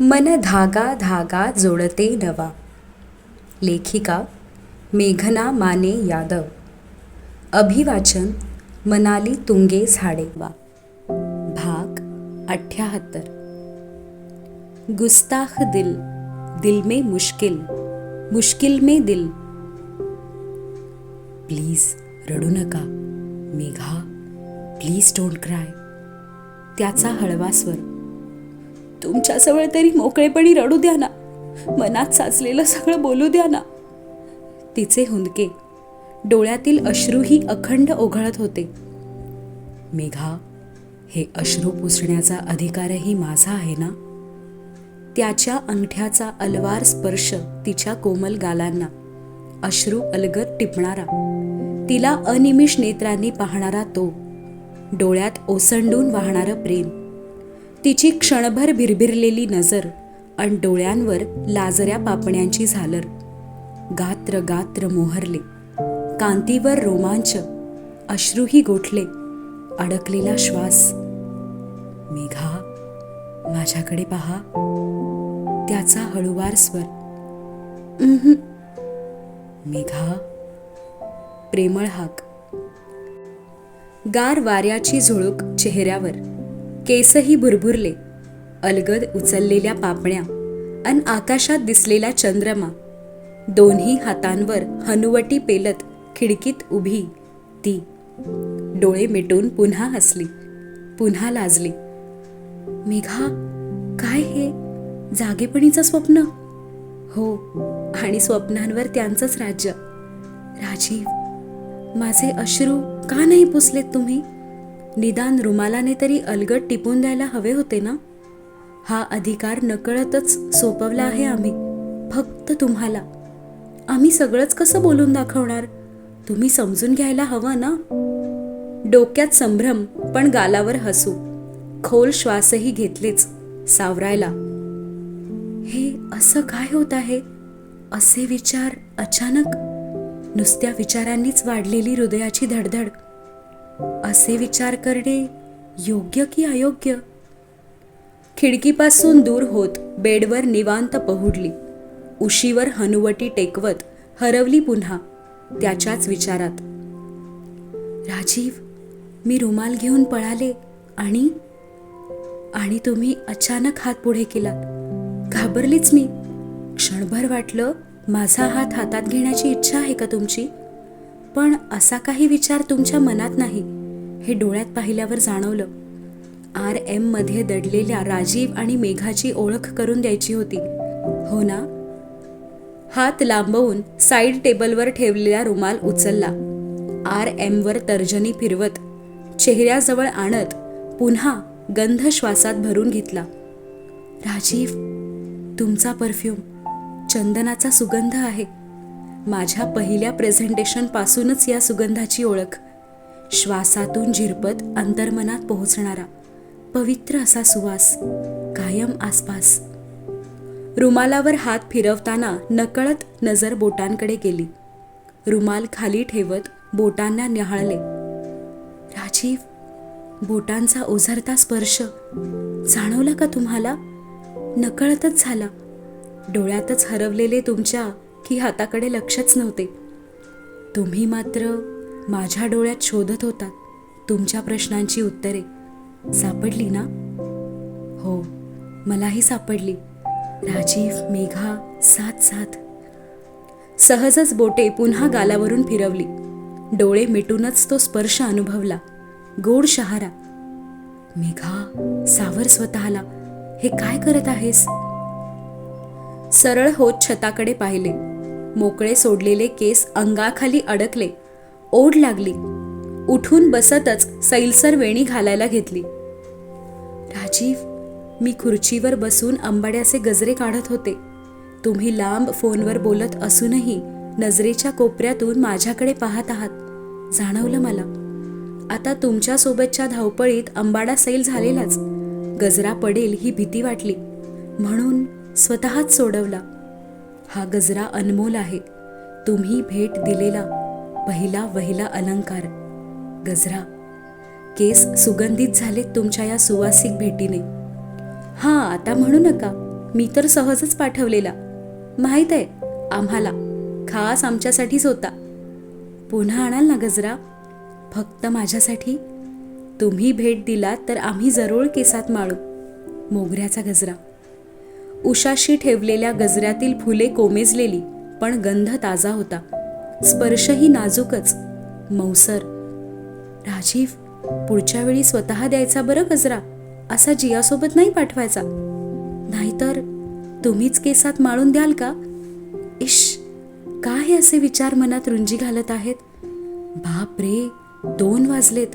मन धागा धागा जोडते नवा. लेखिका मेघना माने यादव. अभिवाचन मनाली तुंगे झाडे. वा भाग अठ्ठ्याहत्तर गुस्ताख दिल दिल में मुश्किल मुश्किल में दिल. प्लीज रडू नका मेघा. Please don't cry. त्याचा हळवा स्वर. तुमच्याजवळ तरी मोकळेपणी रडू द्या ना. मनात साचलेलं सगळं बोलू द्या ना. तिचे हुंदके. डोळ्यातील अश्रूही अखंड ओघळत होते. मेघा हे अश्रू पुसण्याचा अधिकारही माझा आहे ना? त्याच्या अंगठ्याचा अलवार स्पर्श तिच्या कोमल गालांना. अश्रू अलगत टिपणारा. तिला अनिमिष नेत्रांनी पाहणारा तो. डोळ्यात ओसंडून वाहणारं प्रेम. तिची क्षणभर भिरभिरलेली नजर आणि डोळ्यांवर लाजऱ्या पापण्यांची झालर. गात्र गात्र मोहरले. कांतीवर रोमांच अश्रूही गोठले. अडकलेला श्वास. मेघा माझ्याकडे पहा. त्याचा हळुवार स्वर. मेघा प्रेमळ हाक. गार वाऱ्याची झुळूक चेहऱ्यावर. केसही भुरभुरले अलगद उचललेल्या पापण्या अन आकाशात दिसलेला चंद्रमा. दोन्ही हातांवर हनुवटी पेलत खिडकीत उभी ती. डोळे मिटून पुन्हा हसली पुन्हा लाजली. मेघा काय हे? जागेपणीचं स्वप्न? हो आणि स्वप्नांवर त्यांचंच राज्य. राजीव माझे अश्रू का नाही पुसलेत तुम्ही? निदान रुमालाने तरी अलगट टिपून द्यायला हवे होते ना? हा अधिकार नकळतच सोपवला आहे आम्ही. फक्त तुम्हाला. आम्ही सगळंच कसं बोलून दाखवणार? तुम्ही समजून घ्यायला हवं ना? डोक्यात संभ्रम पण गालावर हसू. खोल श्वासही घेतलेच सावरायला. हे असं काय होत आहे? असे विचार अचानक? नुसत्या विचारांनीच वाढलेली हृदयाची धडधड. असे विचार करणे योग्य की अयोग्य? खिडकीपासून दूर होत बेडवर निवांत पहुडली. उशीवर हनुवटी टेकवत हरवली पुन्हा त्याच्याच विचारात. राजीव मी रुमाल घेऊन पळाले आणि? आणि तुम्ही अचानक हात पुढे केलात. घाबरलीच मी. क्षणभर वाटलं माझा हात हातात घेण्याची इच्छा आहे का तुमची? पण असा काही विचार तुमच्या मनात नाही हे डोळ्यात पाहिल्यावर जाणवलं. आर एममध्ये दडलेल्या राजीव आणि मेघाची ओळख करून द्यायची होती. हो ना? हात लांबवून साईड टेबलवर ठेवलेला रुमाल उचलला. आर एमवर तर्जनी फिरवत चेहऱ्याजवळ आणत पुन्हा गंध श्वासात भरून घेतला. राजीव तुमचा परफ्यूम चंदनाचा सुगंध आहे. माझ्या पहिल्या प्रेझेंटेशनपासूनच या सुगंधाची ओळख. श्वासातून झिरपत अंतर्मनात पोहोचणारा पवित्र असा सुवास कायम आसपास. रुमालावर हात फिरवताना नकळत नजर बोटांकडे गेली. रुमाल खाली ठेवत बोटांना न्याहाळले राजीव बोटांचा ओझरता स्पर्श जाणवला का तुम्हाला? नकळतच झाला. डोळ्यातच हरवलेले तुमच्या की हाताकडे लक्षच नव्हते. तुम्ही मात्र माझ्या डोळ्यात शोधत होतात तुमच्या प्रश्नांची उत्तरे. सापडली ना? हो मलाही सापडली. राजीव मेघा साथ साथ. सहजच बोटे पुन्हा गालावरून फिरवली. डोळे मिटूनच तो स्पर्श अनुभवला. गोड शहारा. मेघा सावर स्वतःला हे काय करत आहेस? सरळ होत छताकडे पाहिले. मोकळे सोडलेले केस अंगाखाली अडकले. ओढ लागली. उठून बसतच सैलसर वेणी घालायला घेतली. राजीव मी खुर्चीवर बसून आंबाड्याचे गजरे काढत होते. तुम्ही लांब फोनवर बोलत असूनही नजरेच्या कोपऱ्यातून माझ्याकडे पाहत आहात. जाणवलं मला. आता तुमच्यासोबतच्या धावपळीत आंबाडा सैल झालेलाच. गजरा पडेल ही भीती वाटली. म्हणून स्वतःच सोडवला. हा गजरा अनमोल आहे. तुम्ही भेट दिलेला पहिला वहिला अलंकार. गजरा केस सुगंधित झालेत तुमच्या या सुवासिक भेटीने. हां आता म्हणू नका. मी तर सहजच पाठवलेला. माहीत आहे आम्हाला खास आमच्यासाठीच होता. पुन्हा आणाल ना गजरा? फक्त माझ्यासाठी? तुम्ही भेट दिलात तर आम्ही जरूर केसात माळू. मोगऱ्याचा गजरा. उशाशी ठेवलेल्या गजऱ्यातील फुले कोमेजलेली पण गंध ताजा होता. स्पर्शही नाजूकच. मौसर. राजीव पुढच्या वेळी स्वतः द्यायचा बरं गजरा? असा जियासोबत नाही पाठवायचा. नाहीतर तुम्हीच केसात माळून द्याल का? इश काय असे विचार मनात रुंजी घालत आहेत? बाप रे दोन वाजलेत.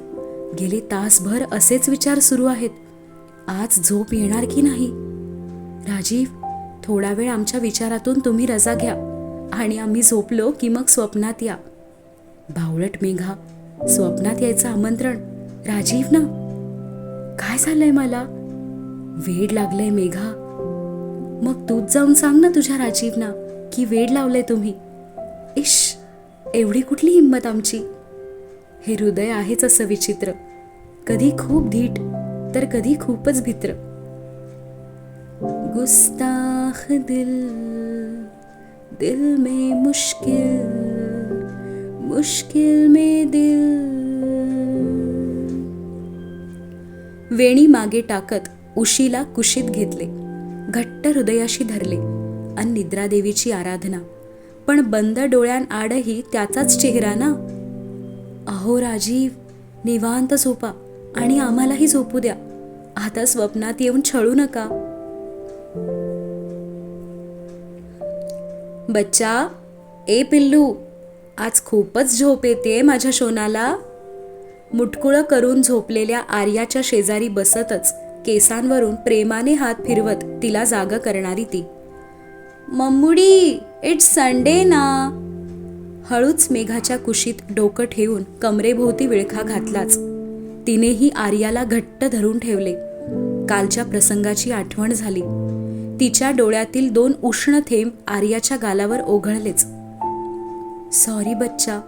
गेले तासभर असेच विचार सुरू आहेत. आज झोप येणार की नाही? राजीव थोडा वेळ आमच्या विचारातून तुम्ही रजा घ्या आणि आम्ही झोपलो की मग स्वप्नात या. बावळट मेघा स्वप्नात यायचं आमंत्रण. राजीव ना? काय झालंय मला? वेड लागलंय मेघा. मग तूच जाऊन सांग ना तुझ्या राजीवना की वेड लावलंय तुम्ही. इश एवढी कुठली हिंमत आमची? हे हृदय आहेच असं विचित्र. कधी खूप धीट तर कधी खूपच भित्र. गुस्ताख दिल दिल में मुश्किल मुश्किल में दिल। वेणी मागे टाकत उशीला कुशीत घेतले घट्ट हृदयाशी धरले अन निद्रादेवीची आराधना. पण बंद डोळ्यांआडही त्याचाच चेहरा ना? अहो राजीव निवांत झोपा आणि आम्हालाही झोपू द्या. आता स्वप्नात येऊन छळू नका. बच्चा ए पिल्लू आज खूपच झोप येते माझ्या शोनाला. मुटकुळं करून झोपलेल्या आर्याच्या शेजारी बसतच केसांवरून प्रेमाने हात फिरवत तिला जाग करणारी ती. मम्मुडी इट्स संडे ना. हळूच मेघाच्या कुशीत डोकं ठेवून कमरेभोवती विळखा घातलाच. तिनेही आर्याला घट्ट धरून ठेवले. कालच्या प्रसंगाची आठवण झाली. तिच्या डोळ्यातील दोन उष्ण थेंब आर्याच्या गालावर ओघळलेच. सॉरी बच्चा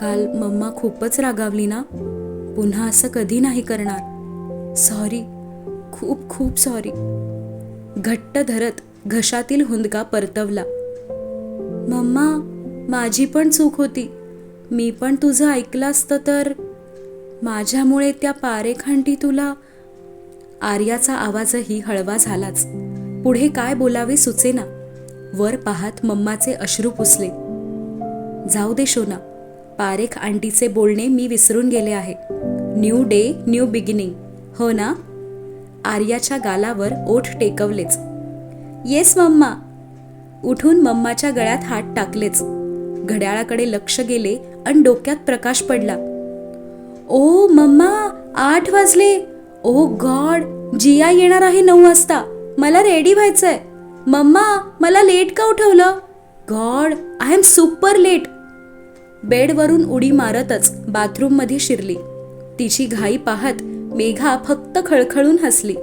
काल मम्मा खूपच रागावली ना? पुन्हा असं कधी नाही करणार. सॉरी खूप खूप सॉरी. घट्ट धरत घशातील हुंदका परतवला. मम्मा माझी पण चूक होती. मी पण तुझं ऐकलं असतं तर माझ्यामुळे त्या पारेखांटी तुला आर्याचा आवाजही हळवा झालाच. पुढे काय बोलावे सुचेना. वर पाहत मम्माचे अश्रू पुसले. जाऊ दे शोना पारेख आंटीचे बोलणे मी विसरून गेले आहे. न्यू डे न्यू बिगिनिंग हो ना? आर्याच्या गालावर ओठ टेकवलेच. Yes mamma. उठून मम्माच्या गळ्यात हात टाकलेच. घड्याळाकडे लक्ष गेले आणि डोक्यात प्रकाश पडला. ओ मम्मा आठ वाजले. ओ गॉड जिया येणार आहे नऊ वाजता. मला रेडी व्हायचंय. मम्मा मला लेट का उठवलं god I am super late बेडवरून उडी मारतच बाथरूममध्ये शिरली. तिची घाई पाहत मेघा फक्त खळखळून हसली.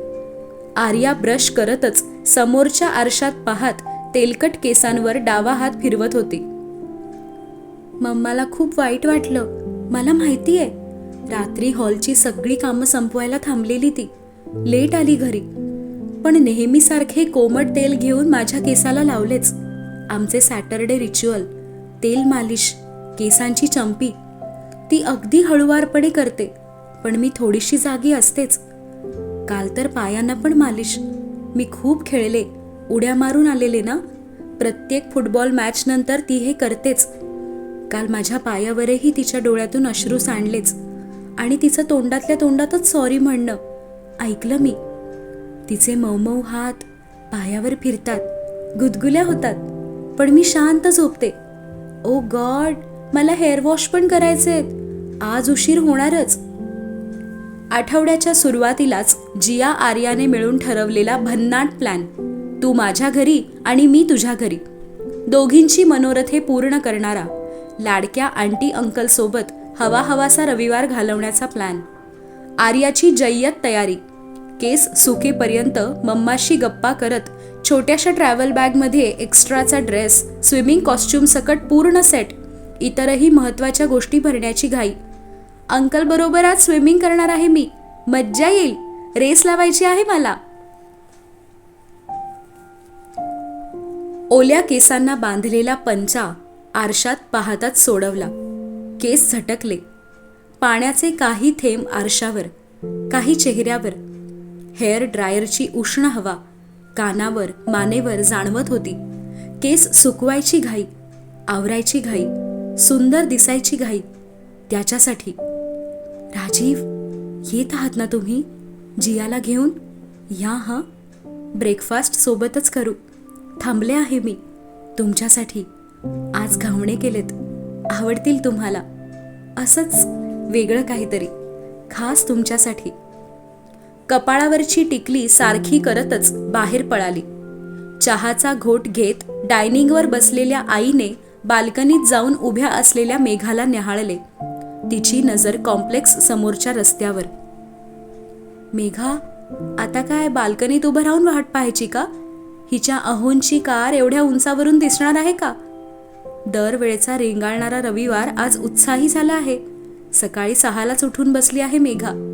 आर्या ब्रश करतच समोरच्या आरशात पाहत तेलकट केसांवर डावा हात फिरवत होती. मम्माला खूप वाईट वाटलं. मला माहिती आहे रात्री हॉलची सगळी कामं संपवायला थांबलेली ती. लेट आली घरी. पण नेहमीसारखे कोमट तेल घेऊन माझ्या केसाला लावलेच. आमचे सॅटरडे रिच्युअल तेल मालिश केसांची चंपी. ती अगदी हळुवारपणे करते पण मी थोडीशी जागी असतेच. काल तर पायांना पण मालिश. मी खूप खेळले उड्या मारून आलेले ना? प्रत्येक फुटबॉल मॅच नंतर ती हे करतेच. काल माझ्या पायावरही तिच्या डोळ्यातून अश्रू सांडलेच आणि तिचं तोंडातल्या तोंडातच सॉरी म्हणणं. ऐकलं मी. तिचे मऊ हात पायावर फिरतात गुदगुल्या होतात पण मी शांत झोपते. ओ गॉड मला हेअर वॉश पण करायचे आज उशीर होणारच. आठवड्याच्या सुरुवातीलाच जिया आर्याने मिळून ठरवलेला भन्नाट प्लॅन. तू माझ्या घरी आणि मी तुझ्या घरी. दोघींची मनोरथे पूर्ण करणारा लाडक्या आंटी अंकलसोबत हवा हवासा रविवार घालवण्याचा प्लॅन. आर्याची जय्यत तयारी. केस सुकेपर्यंत मम्माशी गप्पा करत छोट्याशा ट्रॅव्हल बॅगमध्ये एक्स्ट्राचा ड्रेस स्विमिंग कॉस्ट्युमसकट पूर्ण सेट इतरही महत्त्वाच्या गोष्टी भरण्याची घाई. अंकल बरोबर आज स्विमिंग करणार आहे मी. मज्जा येईल. रेस लावायची आहे मला. ओल्या केसांना बांधलेला पंचा आरशात पाहताच सोडवला. केस झटकले. पाण्याचे काही थेंब आरशावर काही चेहऱ्यावर हेअर ड्रायरची उष्ण हवा कानावर मानेवर जाणवत होती. केस सुकवायची घाई आवरायची घाई सुंदर दिसायची घाई त्याच्यासाठी. राजीव येत आहात ना तुम्ही? जियाला घेऊन? या हां. ब्रेकफास्ट सोबतच करू. थांबले आहे मी. तुमच्यासाठी आज घावणे केलेत. आवडतील तुम्हाला. असंच वेगळं काहीतरी. खास तुमच्यासाठी. कपाळावरची टिकली सारखी करतच बाहेर पळाली. चहाचा घोट घेत डायनिंगवर बसलेल्या आईने बाल्कनीत जाऊन उभ्या असलेल्या मेघाला न्याहाळले तिची नजर कॉम्प्लेक्स समोरच्या रस्त्यावर. मेघा आता काय बाल्कनीत उभं राहून वाट पाहायची का? हिच्या अहोंची कार एवढ्या उंचावरून दिसणार आहे का? दरवेळेचा रेंगाळणारा रविवार आज उत्साही झाला आहे. सकाळी सहालाच उठून बसली आहे मेघा.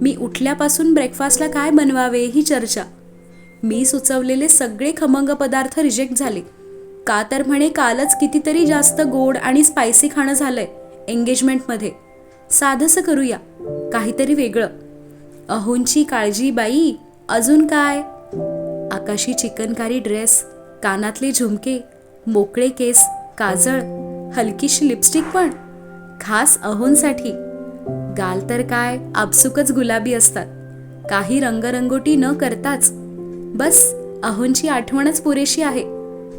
मी उठल्यापासून ब्रेकफास्टला काय बनवावे ही चर्चा. मी सुचवलेले सगळे खमंग पदार्थ रिजेक्ट झाले. का तर म्हणे कालच कितीतरी जास्त गोड आणि स्पायसी खाणं झालंय एंगेजमेंटमध्ये साधंसं करूया काहीतरी वेगळं. अहोंची काळजी बाई अजून काय? आकाशी चिकनकारी ड्रेस कानातले झुमके मोकळे केस काजळ हलकीशी लिपस्टिक पण. खास अहोंसाठी. गाल तर काय आपसुकच गुलाबी असतात. काही रंगरंगोटी न करताच. बस अहोंची आठवणच पुरेशी आहे.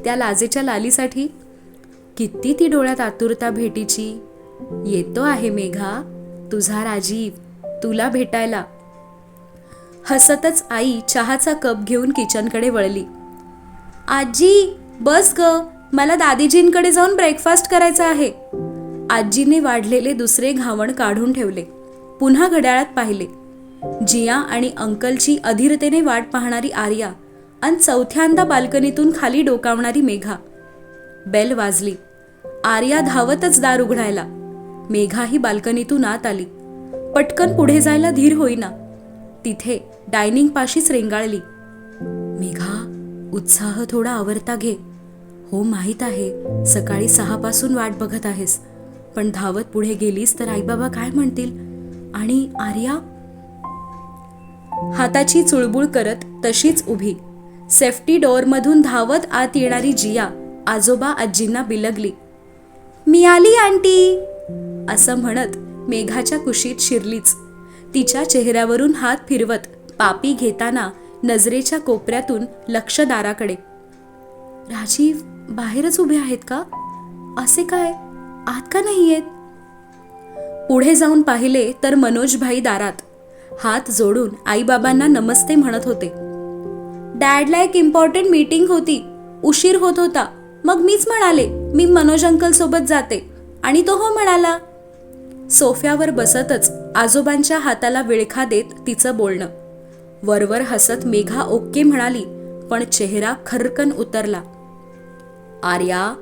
त्या लाजेच्या लालीसाठी. किती ती डोळ्यात आतुरता भेटीची. येतो आहे मेघा तुझा राजीव तुला भेटायला. हसतच आई चहाचा कप घेऊन किचनकडे वळली. आजी बस ग मला दादीजींकडे जाऊन ब्रेकफास्ट करायचा आहे. आजीने वाढलेले दुसरे घावण काढून ठेवले. पुन्हा घड्याळात पाहिले. जिया आणि अंकलची अधीरतेने वाट पाहणारी आर्या आणि चौथ्यांदा बाल्कनीतून खाली डोकावणारी मेघा. बेल वाजली. आर्या धावतच दार उघडायला. मेघा ही बाल्कनीतून आत आली. पटकन पुढे जायला धीर होईना. तिथे डायनिंग पाशीच रेंगाळली. मेघा उत्साह थोडा आवरता घे. हो माहीत आहे सकाळी सहापासून वाट बघत आहेस. पण धावत पुढे गेलीस तर आईबाबा काय म्हणतील? आणि आर्या? हाताची चुळबुळ करत तशीच उभी. सेफ्टी डोअरमधून धावत आत येणारी जिया आजोबा आजींना बिलगली. मी आली आंटी! असं म्हणत मेघाच्या कुशीत शिरलीच. तिच्या चेहऱ्यावरून हात फिरवत पापी घेताना नजरेच्या कोपऱ्यातून लक्ष दाराकडे राजीव बाहेरच उभे आहेत का? असे काय? आत का नाही आहेत पुढे जाऊन पाहिले तर मनोजभाई दारात हात जोडून आईबाबांना नमस्ते म्हणत होते. डॅडला एक इम्पॉर्टंट मीटिंग होती. उशीर होत होता. मग मीच म्हणाले मी मनोज अंकल सोबत जाते. आणि तो हो म्हणाला. सोफ्यावर बसतच आजोबांच्या हाताला विळखा देत तिचं बोलणं. वरवर हसत मेघा ओके म्हणाली पण चेहरा खरकन उतरला. आर्या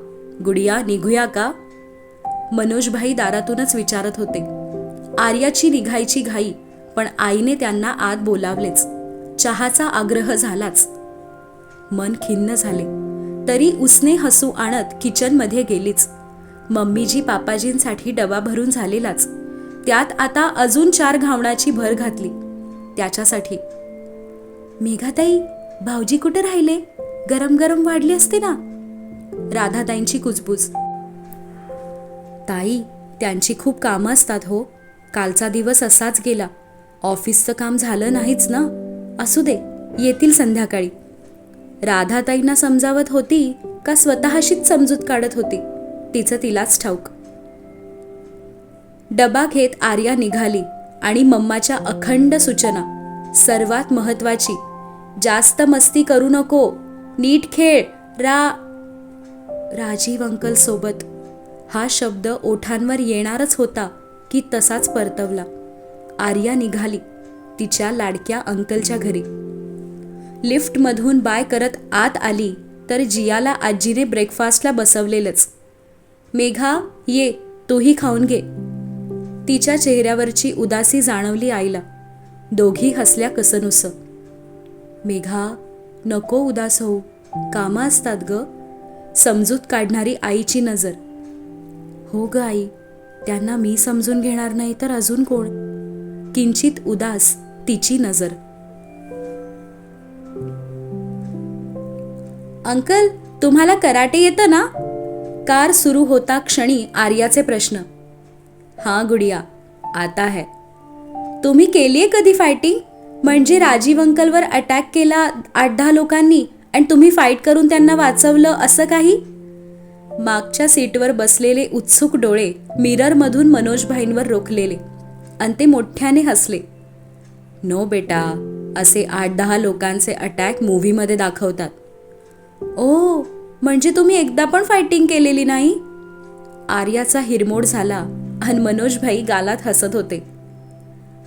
गुडिया निघूया का? मनोजभाई दारातूनच विचारत होते. आर्याची निघायची घाई पण आईने त्यांना आत बोलावलेच. चहाचा आग्रह झालाच. मन खिन्न झाले. तरी उसने हसू आणत किचनमध्ये गेलीच. मम्मीजी पापाजींसाठी डबा भरून झालेलाच. त्यात आता अजून चार घावणाची भर घातली. त्याच्यासाठी मेघाताई भाऊजी कुठे राहिले? गरम गरम वाढले असते ना? राधाताईंची कुजबूज ताई त्यांची खूप कामं असतात हो. कालचा दिवस असाच गेला. ऑफिसचं काम झालं नाहीच ना? असू दे येतील संध्याकाळी. राधाताईंना समजावत होती का स्वतःशीच समजूत काढत होती? तिचं तिलाच ठाऊक. डबा घेत आर्या निघाली आणि मम्माच्या अखंड सूचना सर्वात महत्वाची जास्त मस्ती करू नको नीट खेळ रा राजीव अंकल सोबत हा शब्द ओठांवर येणारच होता की तसाच परतवला. आर्या निघाली तिच्या लाडक्या अंकलच्या घरी. लिफ्टमधून बाय करत आत आली तर जियाला आजीने ब्रेकफास्टला बसवलेलंच. मेघा ये तूही खाऊन घे. तिच्या चेहऱ्यावरची उदासी जाणवली आईला. दोघी हसल्या कसनुस. मेघा नको उदास होऊ. कामं असतात ग. समजूत काढणारी आईची नजर. हो ग आई त्यांना मी समजून घेणार नाही तर अजून कोण? किंचित उदास तिची नजर. अंकल तुम्हाला कराटे येतं ना? कार सुरू होता क्षणी आर्याचे प्रश्न. हां गुडिया आता है. तुम्ही केलीये कधी फायटिंग म्हणजे राजीव अंकलवर अटॅक केला आठ दहा लोकांनी आणि तुम्ही फाईट करून त्यांना वाचवलं असं काही? मागच्या सीटवर बसलेले उत्सुक डोळे मिररमधून मनोजभाईंवर रोखलेले. आणि ते मोठ्याने हसले. नो बेटा असे आठ दहा लोकांचे अटॅक मूव्हीमध्ये दाखवतात. ओ म्हणजे तुम्ही एकदा पण फायटिंग केलेली नाही? आर्याचा हिरमोड झाला आणि मनोजभाई गालात हसत होते.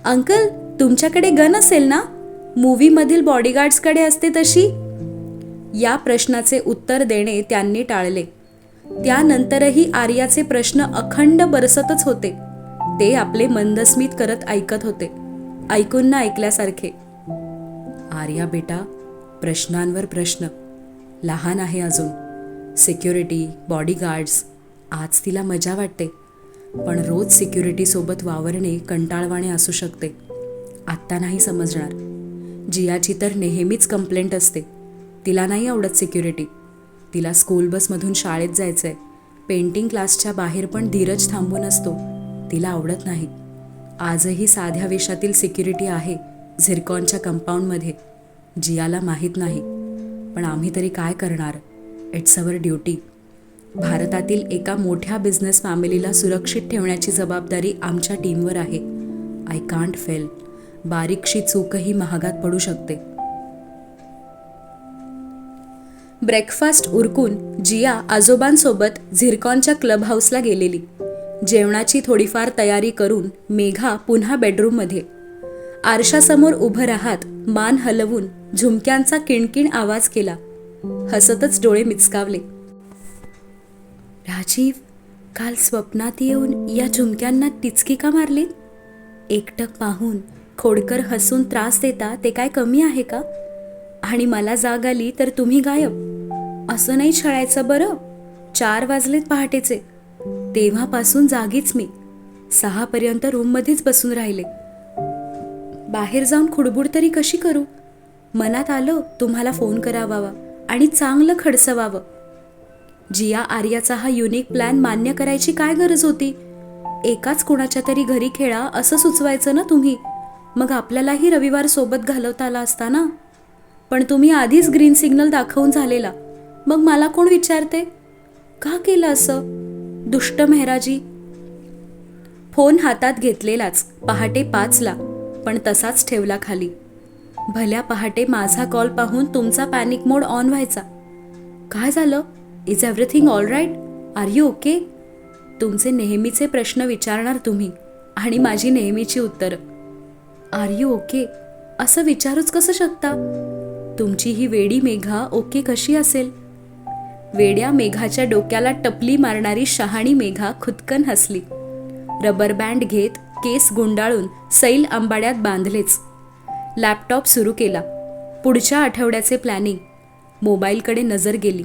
अंकल तुमच्याकडे गन असेल ना? मूव्हीमधील बॉडीगार्ड्सकडे असते तशी? या प्रश्नाचे उत्तर देणे त्यांनी टाळले. त्यानंतरही आर्याचे प्रश्न अखंड बरसतच होते. ते आपले मंदस्मित करत ऐकत होते. ऐकून ना ऐकल्यासारखे. आर्या बेटा प्रश्नांवर प्रश्न. लहान आहे अजून. Security bodyguards. आज तिला मजा वाटते. पण रोज सिक्युरिटीसोबत वावरणे कंटाळवाणे असू शकते. आत्ता नाही समजणार. जियाची तर नेहमीच कंप्लेंट असते. तिला नाही आवडत सिक्युरिटी. तिला स्कूल बसमधून शाळेत जायचं आहे पेंटिंग क्लासच्या बाहेर पण धीरज थांबून असतो. तिला आवडत नाही. आजही साध्या वेशातील सिक्युरिटी आहे झिरकॉनच्या कंपाऊंडमध्ये जियाला माहीत नाही. पण आम्ही तरी काय करणार? इट्स अवर ड्युटी भारतातील एका मोठ्या बिझनेस फॅमिलीला सुरक्षित ठेवण्याची जबाबदारी आमच्या टीमवर आहे. आय कांट फेल बारीकशी चूकही महागात पडू शकते. ब्रेकफास्ट उरकून जिया आजोबांसोबत झिरकॉनच्या क्लब हाऊसला गेलेली. जेवणाची थोडीफार तयारी करून मेघा पुन्हा बेडरूममध्ये. आरशासमोर उभं राहत मान हलवून झुमक्यांचा किणकिण आवाज केला. हसतच डोळे मिचकावले. राजीव काल स्वप्नात येऊन या झुमक्यांना टिचकी का मारली? एकटक पाहून खोडकर हसून त्रास देता ते काय कमी आहे का? आणि मला जाग आली तर तुम्ही गायब. असं नाही छळायचं बरं. चार वाजलेत पहाटेचे. तेव्हापासून जागीच मी. सहापर्यंत रूममध्येच बसून राहिले. बाहेर जाऊन खुडबुड तरी कशी करू? मनात आलं तुम्हाला फोन करावावा आणि चांगलं खडसवावं. जिया आर्याचा हा युनिक प्लॅन मान्य करायची काय गरज होती? एकाच कुणाच्या तरी घरी खेळा असं सुचवायचं ना तुम्ही? मग आपल्यालाही रविवार सोबत घालवता आला असता ना? पण तुम्ही आधीच ग्रीन सिग्नल दाखवून झालेला. मग मला कोण विचारते? का केलं असं? दुष्ट मेहराजी. फोन हातात घेतलेलाच पहाटे पाचला पण तसाच ठेवला खाली. भल्या पहाटे माझा कॉल पाहून तुमचा पॅनिक मोड ऑन व्हायचा. काय झालं? Is everything all right are you okay तुमचे नेहमीचे प्रश्न विचारणार तुम्ही आणि माझी नेहमीची उत्तरं. आर यू ओके असं विचारूच कसं शकता? तुमची ही वेडी मेघा ओके कशी असेल? वेड्या मेघाच्या डोक्याला टपली मारणारी शहाणी मेघा खुदकन हसली. रबर बँड घेत केस गुंडाळून सैल आंबाड्यात बांधलेच. लॅपटॉप सुरू केला. पुढच्या आठवड्याचे प्लॅनिंग मोबाईलकडे नजर गेली.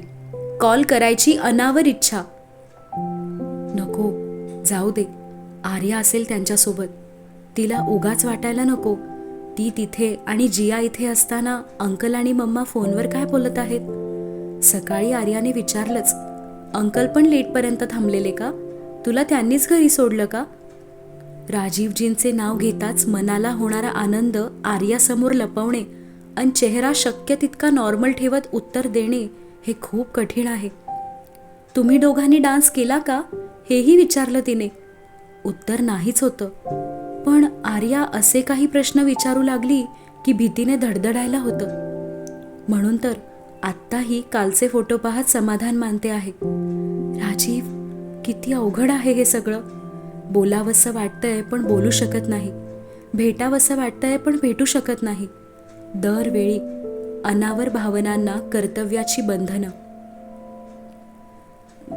कॉल करायची अनावर इच्छा. नको जाऊ दे. आर्या असेल त्यांच्यासोबत. तिला उगाच वाटायला नको. ती तिथे आणि जिया इथे असताना अंकल आणि मम्मा फोनवर काय बोलत आहेत? सकाळी आर्याने विचारलंच. अंकल पण लेटपर्यंत थांबलेले का? तुला त्यांनीच घरी सोडलं का? राजीवजींचे नाव घेताच मनाला होणारा आनंद आर्यासमोर लपवणे आणि चेहरा शक्य तितका नॉर्मल ठेवत उत्तर देणे हे खूप कठीण आहे. तुम्ही दोघांनी डान्स केला का? हेही विचारलं तिने. उत्तर नाहीच होतं. पण आर्या असे काही प्रश्न विचारू लागली की भीतीने धडधडायला होतं. म्हणून तर आत्ताही कालचे फोटो पाहत समाधान मानते आहे. राजीव किती अवघड आहे हे सगळं. बोलावंसं वाटतंय पण बोलू शकत नाही. भेटावंसं वाटतंय पण भेटू शकत नाही. दरवेळी अनावर भावनांना कर्तव्याची बंधनं.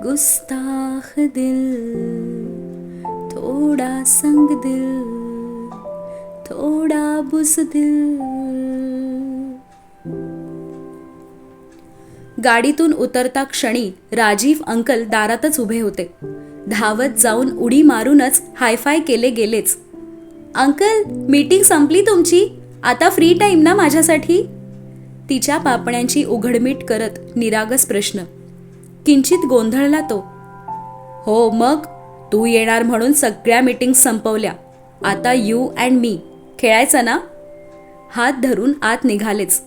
गुस्ताख दिल. थोडा संग दिल थोडा बुजदिल गाडीतून उतरता क्षणी राजीव अंकल दारातच उभे होते. धावत जाऊन उडी मारूनच हायफाय केले गेलेच. अंकल मीटिंग संपली तुमची? आता फ्री टाईम ना माझ्यासाठी? तिच्या पापण्यांची उघडमीट करत निरागस प्रश्न. किंचित गोंधळला तो. हो मग? तू येणार म्हणून सगळ्या मीटिंग संपवल्या. आता यू अँड मी खेळायचं ना? हात धरून आत निघालेच.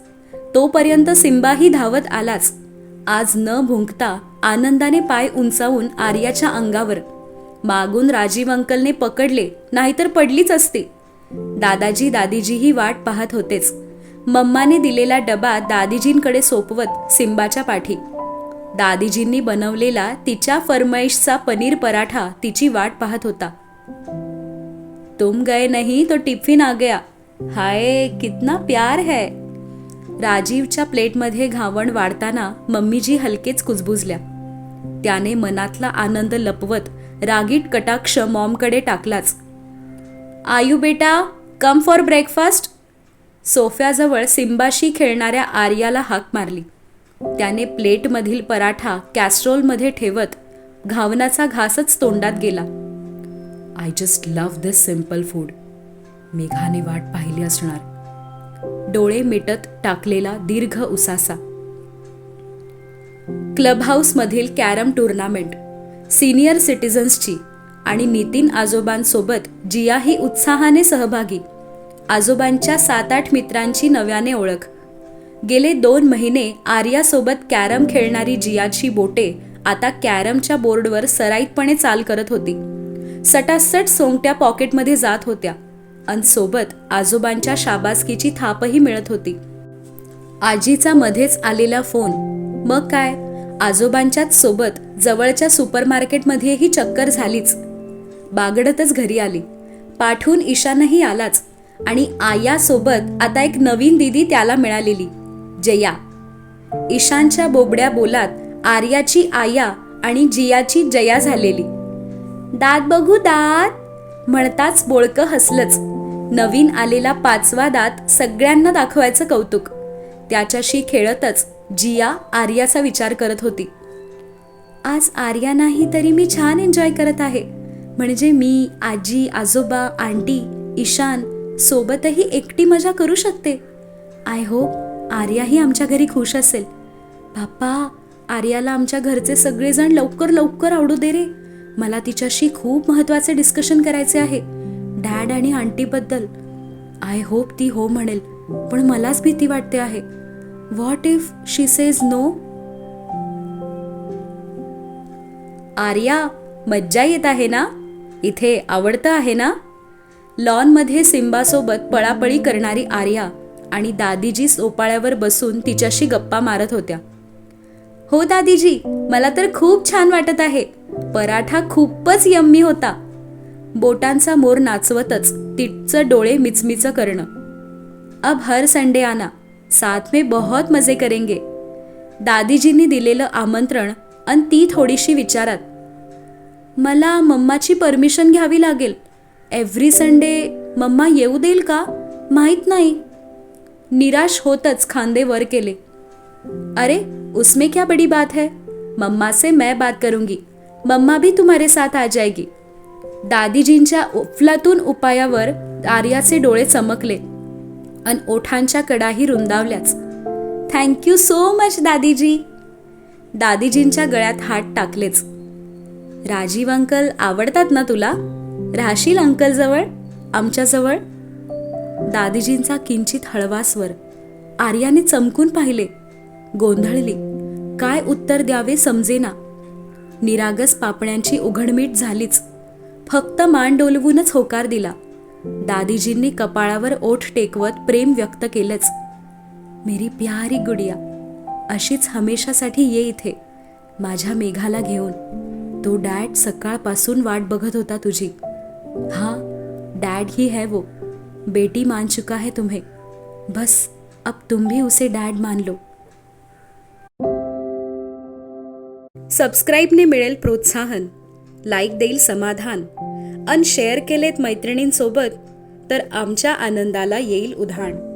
तोपर्यंत सिम्बाही धावत आलाच. आज न भुंकता आनंदाने पाय उंचावून आर्याच्या अंगावर. मागून राजीव अंकलने पकडले नाहीतर पडलीच असती. दादाजी दादीजीही वाट पाहत होतेच. मम्माने दिलेला डबा दादीजींकडे सोपवत सिम्बाच्या पाठी. दादीजींनी बनवलेला तिच्या फरमाईशचा पनीर पराठा तिची वाट पाहत होता. तुम गए नहीं तो टिफिन आ गया. हाय कितना प्यार है. राजीवच्या प्लेटमध्ये घावण वाढताना मम्मीजी हलकेच कुजबुजल्या. त्याने मनातला आनंद लपवत रागीट कटाक्ष मॉमकडे टाकलाच. आयू बेटा कम फॉर ब्रेकफास्ट सोफ्याजवळ सिंबाशी खेळणाऱ्या आर्याला हाक मारली. त्याने प्लेटमधील पराठा कॅस्ट्रोलमध्ये ठेवत घावनाचा घासच तोंडात गेला. I just love this simple food मेघाने वाट पाहिली असणार. डोळे मिटत टाकलेला दीर्घ उसासा. क्लब हाऊसमधील कॅरम टुर्नामेंट सिनियर सिटीजन्सची आणि नितीन आजोबांसोबत जियाही उत्साहाने सहभागी आजोबांच्या सात आठ मित्रांची नव्याने ओळख. गेले दोन महिने आर्यासोबत कॅरम खेळणारी जियाची बोटे आता कॅरमच्या बोर्डवर सराईतपणे चाल करत होती. सटासट सोंगट्या पॉकेटमध्ये जात होत्या अन सोबत आजोबांच्या शाबासकीची थापही मिळत होती. आजीचा मध्येच आलेला फोन मग काय? आजोबांच्याच सोबत जवळच्या सुपरमार्केटमध्येही चक्कर झालीच. बागडतच घरी आली. पाठवून ईशानही आलाच आणि आयासोबत आता एक नवीन दिदी त्याला मिळालेली. जया. ईशानच्या बोबड्या बोलात आर्याची आया आणि जियाची जया झालेली. दात बघू दात. म्हणताच बोळकं हसलंच. नवीन आलेला पाचवा दात सगळ्यांना दाखवायचं कौतुक. त्याच्याशी खेळतच जिया आर्याचा विचार करत होती. आज आर्या नाही तरी मी छान एन्जॉय करत आहे. म्हणजे मी आजी आजोबा आंटी ईशान सोबतही एकटी मजा करू शकते? आय होप आर्याही आमच्या घरी खुश असेल. बाप्पा आर्याला आमच्या घरचे सगळेजण लवकर लवकर आवडू दे रे. मला तिच्याशी खूप महत्त्वाचे डिस्कशन करायचे आहे डॅड आणि आंटीबद्दल आय होप ती हो म्हणेल पण मलाच भीती वाटते आहे. What if she says no Arya मज्जा येत आहे ना? इथे आवडतं आहे ना? लॉनमध्ये सिम्बासोबत पळापळी करणारी आर्या आणि दादीजी सोपाळ्यावर बसून तिच्याशी गप्पा मारत होत्या. हो दादीजी मला तर खूप छान वाटत आहे. पराठा खूपच यम्मी होता. बोटांचा मोर नाचवतच तिचं डोळे मिचमिच करणं. अब हर संडे आना साथ में बहुत मजे करेंगे. दादीजींनी दिलेलं आमंत्रण आणि ती थोडीशी विचारात मला मम्माची परमिशन घ्यावी लागेल. एव्हरी संडे मम्मा येऊ देईल का? माहीत नाही. निराश होतच खांदे वर केले. अरे उसमें क्या बड़ी बात है? मम्मा से मैं बात करूंगी. मम्मा भी तुम्हारे साथ आ जाएगी. दादीजींच्या उफलातून उपायावर आर्याचे डोळे चमकले. अन ओठांच्या कडाही रुंदावल्याच. थँक्यू सो मच दादीजी. दादीजींच्या गळ्यात हात टाकलेच. राजीव अंकल आवडतात ना तुला? राहशील अंकलजवळ? आमच्याजवळ? दादीजींचा किंचित हळवा स्वर आर्याने चमकून पाहिले. गोंधळली. काय उत्तर द्यावे समजेना. निरागस पापण्यांची उघडमीट झालीच. फक्त मान डोलवूनच होकार दिला. दादीजींनी कपाळावर ओठ टेकवत प्रेम व्यक्त केलंच. मेरी प्यारी गुडिया अशीच हमेशासाठी ये इथे माझ्या मेघाला घेऊन. तो डॅड सकाळपासून वाट बघत होता तुझी. हा डॅड ही है वो. बेटी मान चुका है तुम्हें। बस अब तुम भी उसे डॅड मान लो। सबस्क्राईबने मिळेल प्रोत्साहन लाईक देईल समाधान अन शेअर केलेत मैत्रिणींसोबत तर आमच्या आनंदाला येईल उधाण।